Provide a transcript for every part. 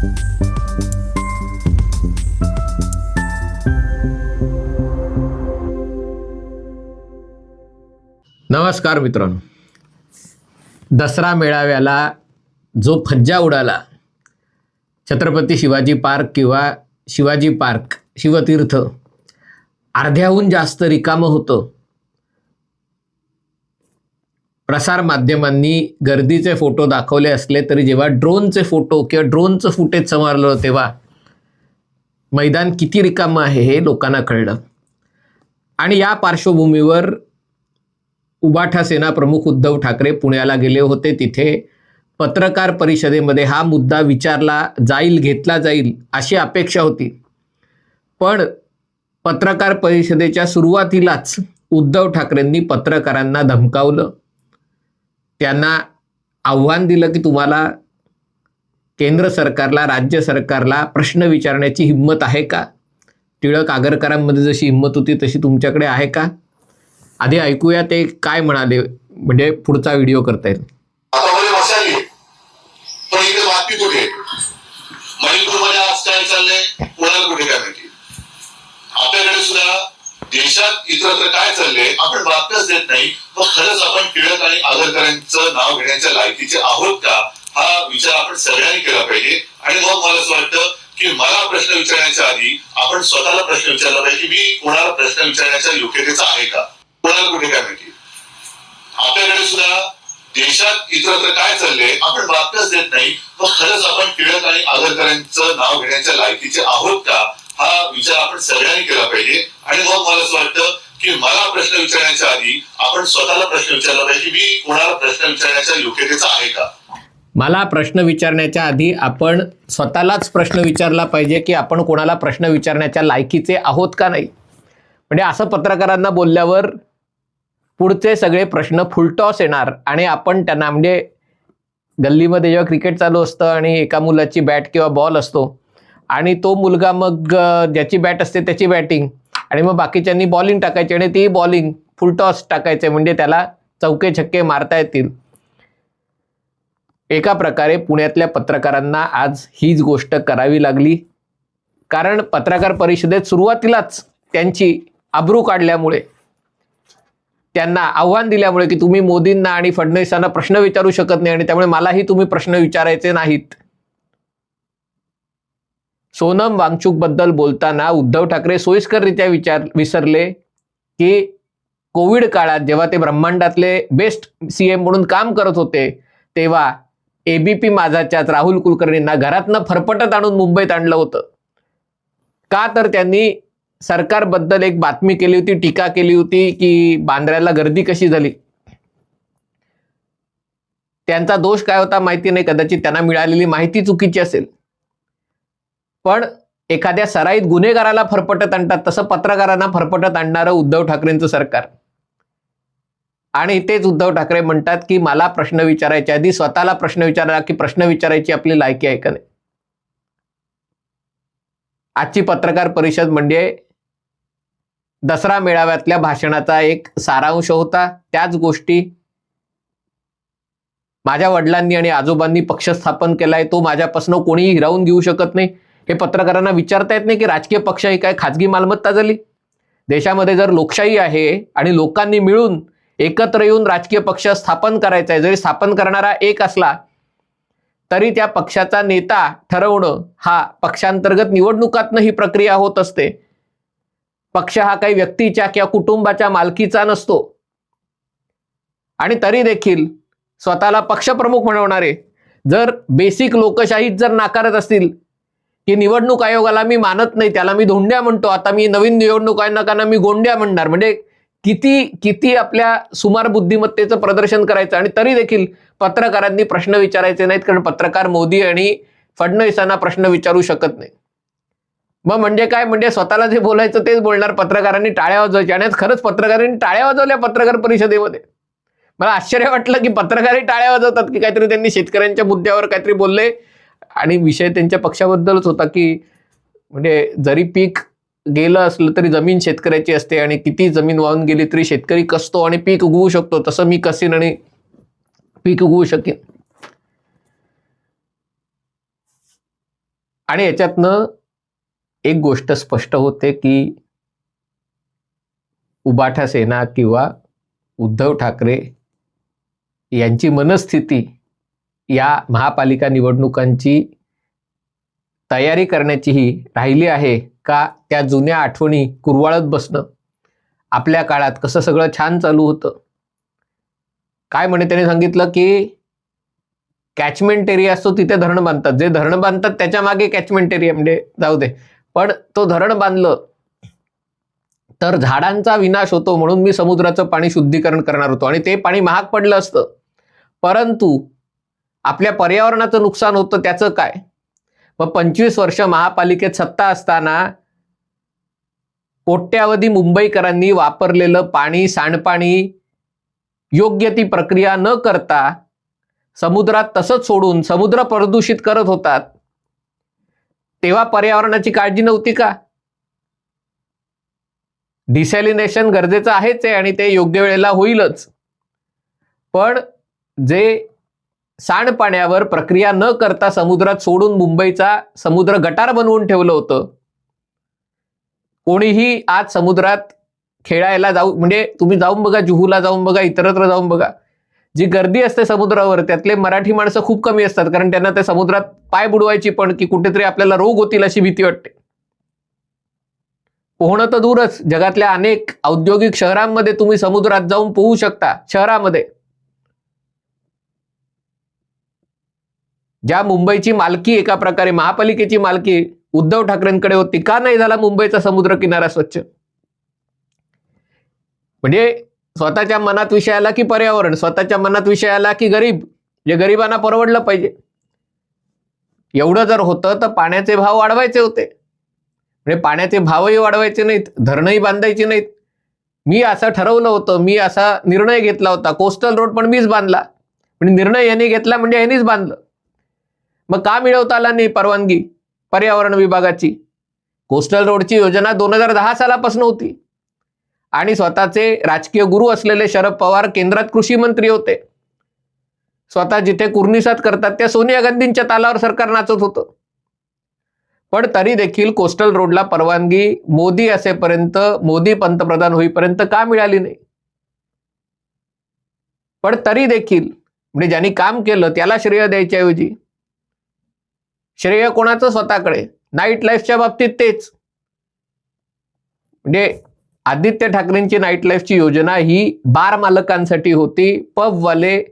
नमस्कार मित्रांनो. दसरा मेळाव्याला जो फज्जा उडाला छत्रपती शिवाजी पार्क किंवा शिवाजी पार्क शिवतीर्थ अर्ध्याहून जास्त रिकामं होतं. प्रसार माध्यमांनी गर्दीचे फोटो दाखवले असले तरी जेव्हा ड्रोनचे फोटो किंवा ड्रोनचं फुटेज समोरलं तेव्हा मैदान किती रिकामं आहे हे लोकांना कळलं. आणि या पार्श्वभूमीवर उबाठा सेना प्रमुख उद्धव ठाकरे पुण्याला गेले होते. तिथे पत्रकार परिषदेमध्ये हा मुद्दा विचारला जाईल घेतला जाईल अशी अपेक्षा होती. पण पत्रकार परिषदेच्या सुरुवातीलाच उद्धव ठाकरेंनी पत्रकारांना धमकावलं. त्यांना आव्हान दिलं की तुम्हाला केंद्र सरकारला राज्य सरकारला प्रश्न विचारण्याची हिंमत आहे का? टिळक आगरकरांमध्ये जशी हिंमत होती तशी तुमच्याकडे आहे का? आधी ऐकूया ते काय म्हणाले म्हणजे पुढचा व्हिडिओ करता येईल. मणिपूरमध्ये आज काय चाललंय? कोणाला कुठे काय माहिती? आपल्याकडे सुद्धा देशात इतरत्र काय चाललंय आपण बातम्याच देत नाही. मग खरंच आपण टिळक आणि आगरकरांचं नाव घेण्याच्या लायकीचे आहोत का? हा विचार आपण सगळ्यांनी केला पाहिजे. आणि मग मला असं वाटतं की मला प्रश्न विचारण्याच्या आधी आपण स्वतःला प्रश्न विचारला पाहिजे की मी कोणाला प्रश्न विचारण्याच्या योग्यतेचा आहे का? कोणाला कुठे काय माहिती? आपल्याकडे सुद्धा देशात इतरत्र काय चाललंय आपण बातम्याच देत नाही. मग खरंच आपण टिळक आणि आगरकरांचं नाव घेण्याच्या लायकीचे आहोत का? हा विचार आपण सगळ्यांनी केला पाहिजे. आणि मग मला असं वाटतं की मला प्रश्न विचारण्याच्या आधी आपण स्वतःला प्रश्न विचारला पाहिजे की मी कोणाला प्रश्न विचारण्याच्या योग्यतेचा आहे का? मला प्रश्न विचारण्याच्या आधी आपण स्वतःलाच प्रश्न विचारला पाहिजे की आपण कोणाला प्रश्न विचारण्याच्या लायकीचे आहोत का नाही? म्हणजे असं पत्रकारांना बोलल्यावर पुढचे सगळे प्रश्न फुलटॉस येणार आणि आपण त्यांना म्हणजे गल्लीमध्ये जेव्हा क्रिकेट चालू असतं आणि एका मुलाची बॅट किंवा बॉल असतो आणि तो मुलगा मग ज्याची बॅट असते त्याची बॅटिंग. आणि मग बाकीच्यांनी बॉलिंग टाकायची आणि ती बॉलिंग फुल टॉस टाकायचे म्हणजे त्याला चौके छक्के मारता येतील. एका प्रकारे पुण्यातल्या पत्रकारांना आज हीच गोष्ट करावी लागली. कारण पत्रकार परिषदेत सुरुवातीलाच त्यांची आबरू काढल्यामुळे त्यांना आव्हान दिल्यामुळे की तुम्ही मोदींना आणि फडणवीसांना प्रश्न विचारू शकत नाही आणि त्यामुळे मलाही तुम्ही प्रश्न विचारायचे नाहीत. सोनम वांगचूकबद्दल बोलताना उद्धव ठाकरे सोयीस्कररित्या विचार विसरले की कोविड काळात जेव्हा ते ब्रह्मांडातले बेस्ट सी एम म्हणून काम करत होते तेव्हा एबीपी माझाच्याच राहुल कुलकर्णींना घरातनं फरफटत आणून मुंबईत आणलं होतं. का तर त्यांनी सरकारबद्दल एक बातमी केली होती टीका केली होती की बांद्र्याला गर्दी कशी झाली? त्यांचा दोष काय होता माहिती नाही कदाचित त्यांना मिळालेली माहिती चुकीची असेल. पण एखाद्या सराईत गुन्हेगाराला फरफटत आणतात तसं पत्रकारांना फरफटत आणणारं उद्धव ठाकरेंचं सरकार. आणि तेच उद्धव ठाकरे म्हणतात की मला प्रश्न विचारायचे आधी स्वतःला प्रश्न विचारला की प्रश्न विचारायची आपली लायकी आहे का नाही? आजची पत्रकार परिषद म्हणजे दसरा मेळाव्यातल्या भाषणाचा एक सारांश होता. त्याच गोष्टी माझ्या वडिलांनी आणि आजोबांनी पक्ष स्थापन केलाय तो माझ्यापासून कोणीही हिरावून घेऊ शकत नाही. हे पत्रकारांना विचारता येत नाही की राजकीय पक्ष ही काय खाजगी मालमत्ता झाली? देशामध्ये जर लोकशाही आहे आणि लोकांनी मिळून एकत्र येऊन राजकीय पक्ष स्थापन करायचा आहे जरी स्थापन करणारा एक असला तरी त्या पक्षाचा नेता ठरवणं हा पक्षांतर्गत निवडणुकातनं ही प्रक्रिया होत असते. पक्ष हा काही व्यक्तीच्या किंवा कुटुंबाच्या मालकीचा नसतो. आणि तरी देखील स्वतःला पक्षप्रमुख म्हणवणारे जर बेसिक लोकशाहीत जर नाकारत असतील की निवडणूक आयोगाला मी मानत नाही त्याला मी धोंड्या म्हणतो. आता मी नवीन निवडणूक आयोगांना मी गोंड्या म्हणणार. म्हणजे किती किती आपल्या सुमार बुद्धिमत्तेचं प्रदर्शन करायचं आणि तरी देखील पत्रकारांनी प्रश्न विचारायचे नाहीत कारण पत्रकार मोदी आणि फडणवीसांना प्रश्न विचारू शकत नाही मग म्हणजे काय? म्हणजे स्वतःला जे बोलायचं तेच बोलणार पत्रकारांनी टाळ्या वाजवायच्या. आणि खरंच पत्रकारांनी टाळ्या वाजवल्या पत्रकार परिषदेमध्ये. मला आश्चर्य वाटलं की पत्रकारही टाळ्या वाजवतात की काहीतरी त्यांनी शेतकऱ्यांच्या मुद्द्यावर काहीतरी बोलले. आणि विषय त्यांच्या पक्षाबद्दलच होता की म्हणजे जरी पीक गेलं असलं तरी जमीन शेतकऱ्याची असते आणि किती जमीन वाहून गेली तरी शेतकरी कसतो आणि पीक उगवू शकतो तसं मी कसीन आणि पीक उगवू शकेन. आणि याच्यातनं एक गोष्ट स्पष्ट होते की उबाठा सेना किंवा उद्धव ठाकरे यांची मनस्थिती या महापालिका निवडणुकांची तयारी करण्याचीही राहिली आहे का? त्या जुन्या आठवणी कुरवाळत बसणं. आपल्या काळात कसं सगळं छान चालू होतं. काय म्हणे त्याने सांगितलं की कॅचमेंट एरिया असतो तिथे धरण बांधतात. जे धरण बांधतात त्याच्यामागे कॅचमेंट एरिया म्हणजे जाऊ दे. पण तो धरण बांधलं तर झाडांचा विनाश होतो म्हणून मी समुद्राचं पाणी शुद्धीकरण करणार होतो. आणि ते पाणी महाग पडलं असतं. परंतु आपल्या पर्यावरणाचं नुकसान होतं त्याचं काय? मग पंचवीस वर्ष महापालिकेत सत्ता असताना कोट्यावधी मुंबईकरांनी वापरलेलं पाणी सांडपाणी योग्य ती प्रक्रिया न करता समुद्रात तसंच सोडून समुद्र प्रदूषित करत होतात. तेव्हा पर्यावरणाची काळजी नव्हती का? डिसॅलिनेशन गरजेचं आहेच आहे आणि ते योग्य वेळेला होईलच. पण जे सांडपाण्यावर प्रक्रिया न करता समुद्रात सोडून मुंबईचा समुद्र गटार बनवून ठेवलं होतं. कोणीही आज समुद्रात खेळायला जाऊ म्हणजे तुम्ही जाऊन बघा जुहूला जाऊन बघा इतरत्र जाऊन बघा. जी गर्दी असते समुद्रावर त्यातले मराठी माणसं खूप कमी असतात कारण त्यांना त्या समुद्रात पाय बुडवायची पण की कुठेतरी आपल्याला रोग होतील अशी भीती वाटते. पोहणं तर दूरच जगातल्या अनेक औद्योगिक शहरांमध्ये तुम्ही समुद्रात जाऊन पोहू शकता शहरामध्ये. ज्या मुंबईची मालकी एका प्रकारे महापालिकेची मालकी उद्धव ठाकरेंकडे होती का नाही झाला मुंबईचा समुद्र किनारा स्वच्छ? म्हणजे स्वतःच्या मनात विषय आला की पर्यावरण स्वतःच्या मनात विषय आला की गरीब. जे गरिबांना परवडलं पाहिजे. एवढं जर होतं तर पाण्याचे भाव वाढवायचे होते. म्हणजे पाण्याचे भावही वाढवायचे नाहीत धरणही बांधायची नाहीत. मी असं ठरवलं होतं मी असा निर्णय घेतला होता. कोस्टल रोड पण मीच बांधला. म्हणजे निर्णय यांनी घेतला म्हणजे यांनीच बांधलं. मग का मिळवता आला नाही परवानगी? पर्यावरण विभागाची. कोस्टल रोडची योजना दोन हजार दहा सालापासून होती. आणि स्वतःचे राजकीय गुरु असलेले शरद पवार केंद्रात कृषी मंत्री होते. स्वतः जिथे कुर्निसात करतात त्या सोनिया गांधींच्या तालावर सरकार नाचत होतं. पण तरी देखील कोस्टल रोडला परवानगी मोदी असेपर्यंत मोदी पंतप्रधान होईपर्यंत का मिळाली नाही? पण तरी देखील म्हणजे ज्यांनी काम केलं त्याला श्रेय द्यायच्याऐवजी श्रेय कोणाचं स्वतःकडे? नाईट लाईफच्या बाबतीत तेच. म्हणजे आदित्य ठाकरेंची नाईट लाईफची योजना ही बार मालकांसाठी होती. पबवाले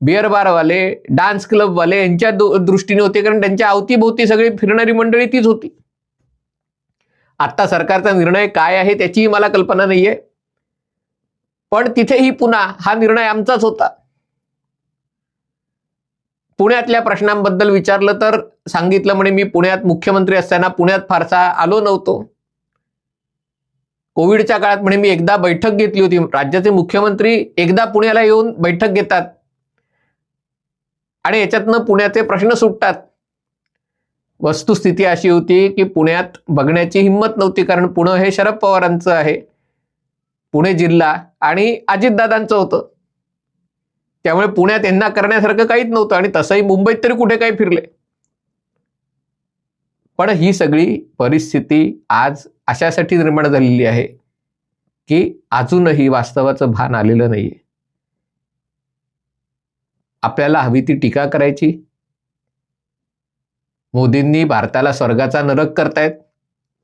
बिअर बारवाले डान्स क्लबवाले यांच्या दृष्टीने होते. कारण त्यांच्या अवतीभोवती सगळी फिरणारी मंडळी तीच होती. आता सरकारचा निर्णय काय आहे त्याचीही मला कल्पना नाहीये. पण तिथेही पुन्हा हा निर्णय आमचाच होता. पुण्यातल्या प्रश्नांबद्दल विचारलं तर सांगितलं म्हणे मी पुण्यात मुख्यमंत्री असताना पुण्यात फारसा आलो नव्हतो. कोविडच्या काळात म्हणे मी एकदा बैठक घेतली होती. राज्याचे मुख्यमंत्री एकदा पुण्याला येऊन बैठक घेतात. आणि याच्यातनं पुण्याचे प्रश्न सुटतात. वस्तुस्थिती अशी होती की पुण्यात बघण्याची हिंमत नव्हती कारण पुणे हे शरद पवारांचं आहे. पुणे जिल्हा आणि अजितदादांचं होतं. त्यामुळे पुण्यात यांना करण्यासारखं काहीच नव्हतं आणि तसंही मुंबईत तरी कुठे काही फिरले. पण ही सगळी परिस्थिती आज अशासाठी निर्माण झालेली आहे की अजूनही वास्तवाचं भान आलेलं नाहीये. आपल्याला हवी ती टीका करायची. मोदींनी भारताला स्वर्गाचा नरक करतायत.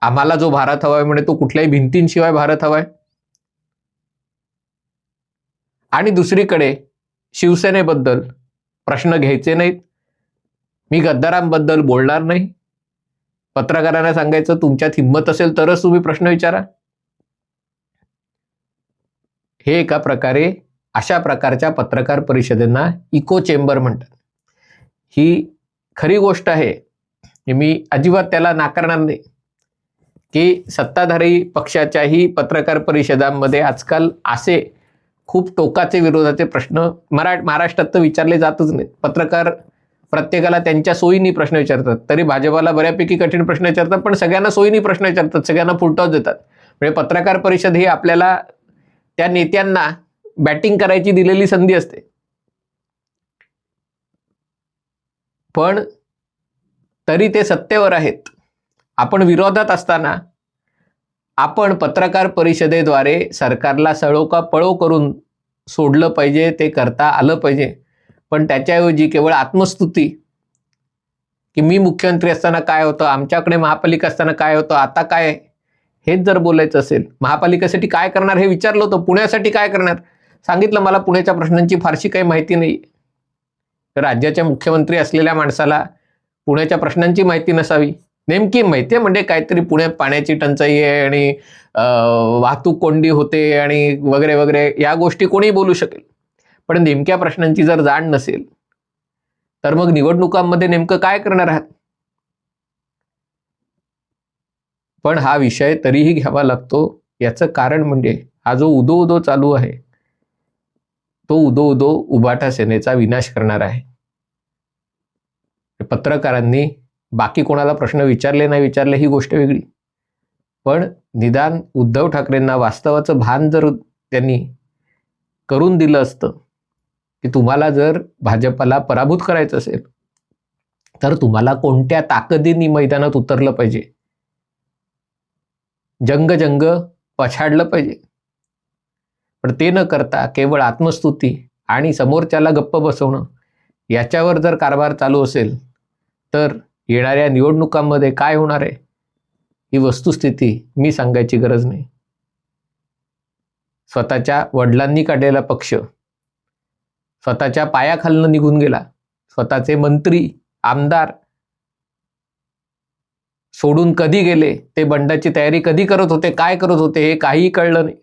आम्हाला जो भारत हवाय म्हणे तो कुठल्याही भिंतींशिवाय भारत हवाय. आणि दुसरीकडे शिवसेनेबद्दल प्रश्न घ्यायचे नाहीत. मी गद्दारांबद्दल बोलणार नाही. पत्रकारांना सांगायचं तुमच्यात हिंमत असेल तरच तुम्ही प्रश्न विचारा. हे एका प्रकारे अशा प्रकारच्या पत्रकार परिषदेंना इको चेंबर म्हणतात. ही खरी गोष्ट आहे हे मी अजिबात त्याला नाकारणार नाही की सत्ताधारी पक्षाच्याही पत्रकार परिषदांमध्ये आजकाल असे खूप टोकाचे विरोधाचे प्रश्न मरा महाराष्ट्रात तर विचारले जातच नाहीत. पत्रकार प्रत्येकाला त्यांच्या सोयीनी प्रश्न विचारतात. तरी भाजपाला बऱ्यापैकी कठीण प्रश्न विचारतात पण सगळ्यांना सोयीनी प्रश्न विचारतात सगळ्यांना फुलटॉस देतात. म्हणजे पत्रकार परिषद ही आपल्याला त्या नेत्यांना बॅटिंग करायची दिलेली संधी असते. पण तरी ते सत्तेवर आहेत. आपण विरोधात असताना आपण पत्रकार परिषदेद्वारे सरकारला सळो का पळो करून सोडलं पाहिजे ते करता आलं पाहिजे. पण त्याच्याऐवजी केवळ आत्मस्तुती. की मी मुख्यमंत्री असताना काय होतं? आमच्याकडे महापालिका असताना काय होतं? आता काय? हेच जर बोलायचं असेल महापालिकेसाठी काय करणार हे विचारलं होतं पुण्यासाठी काय करणार? सांगितलं मला पुण्याच्या प्रश्नांची फारशी काही माहिती नाही. राज्याच्या मुख्यमंत्री असलेल्या माणसाला पुण्याच्या प्रश्नांची माहिती नसावी. नेमकी माहिती आहे म्हणजे काहीतरी पुण्यात पाण्याची टंचाई आहे आणि वाहतूक कोंडी होते आणि वगैरे वगैरे या गोष्टी कोणी बोलू शकेल. पण नेमक्या प्रश्नांची जर जाण नसेल तर मग निवडणुकांमध्ये नेमकं काय करणार आहात? पण हा विषय तरीही घ्यावा लागतो. याचं कारण म्हणजे हा जो उदो उदो चालू आहे तो उदो उदो उबाटा सेनेचा विनाश करणार आहे. पत्रकारांनी बाकी कोणाला प्रश्न विचारले नाही विचारले ही गोष्ट वेगळी. पण निदान उद्धव ठाकरेंना वास्तवाचं भान जर त्यांनी करून दिलं असतं की तुम्हाला जर भाजपला पराभूत करायचं असेल तर तुम्हाला कोणत्या ताकदीने मैदानात उतरलं पाहिजे? जंग जंग पछाडलं पाहिजे. पण ते न करता केवळ आत्मस्तुती आणि समोरच्याला गप्प बसवणं याच्यावर जर कारभार चालू असेल तर येणाऱ्या निवडणुकांमध्ये काय होणार आहे? ही वस्तुस्थिती मी सांगायची गरज नाही. स्वतःच्या वडिलांनी काढलेला पक्ष स्वतःच्या पायाखालनं निघून गेला. स्वतःचे मंत्री आमदार सोडून कधी गेले? ते बंडाची तयारी कधी करत होते? काय करत होते? हे काहीही कळलं नाही.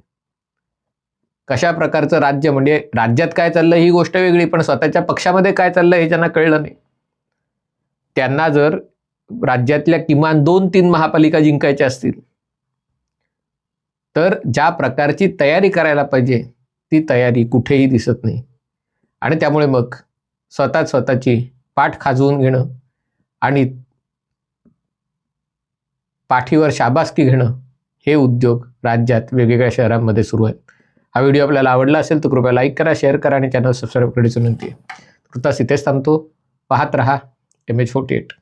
कशा प्रकारचं राज्य? म्हणजे राज्यात काय चाललं ही गोष्ट वेगळी पण स्वतःच्या पक्षामध्ये काय चाललं हे त्यांना कळलं नाही. त्यांना जर राज्यातल्या किमान दोन तीन महापालिका जिंकायच्या असतील तर ज्या प्रकारची तयारी करायला पाहिजे ती तयारी कुठेही दिसत नाही. आणि त्यामुळे मग स्वतः स्वतःची पाठ खाजवून घेणं आणि पाठीवर शाबासकी घेणं हे उद्योग राज्यात वेगवेगळ्या शहरांमध्ये सुरू आहेत. हा व्हिडिओ आपल्याला आवडला असेल तर कृपया लाईक करा शेअर करा आणि चॅनल सबस्क्राईब करण्याची विनंती आहे. कृतास इथेच थांबतो. पाहत रहा. M H forty eight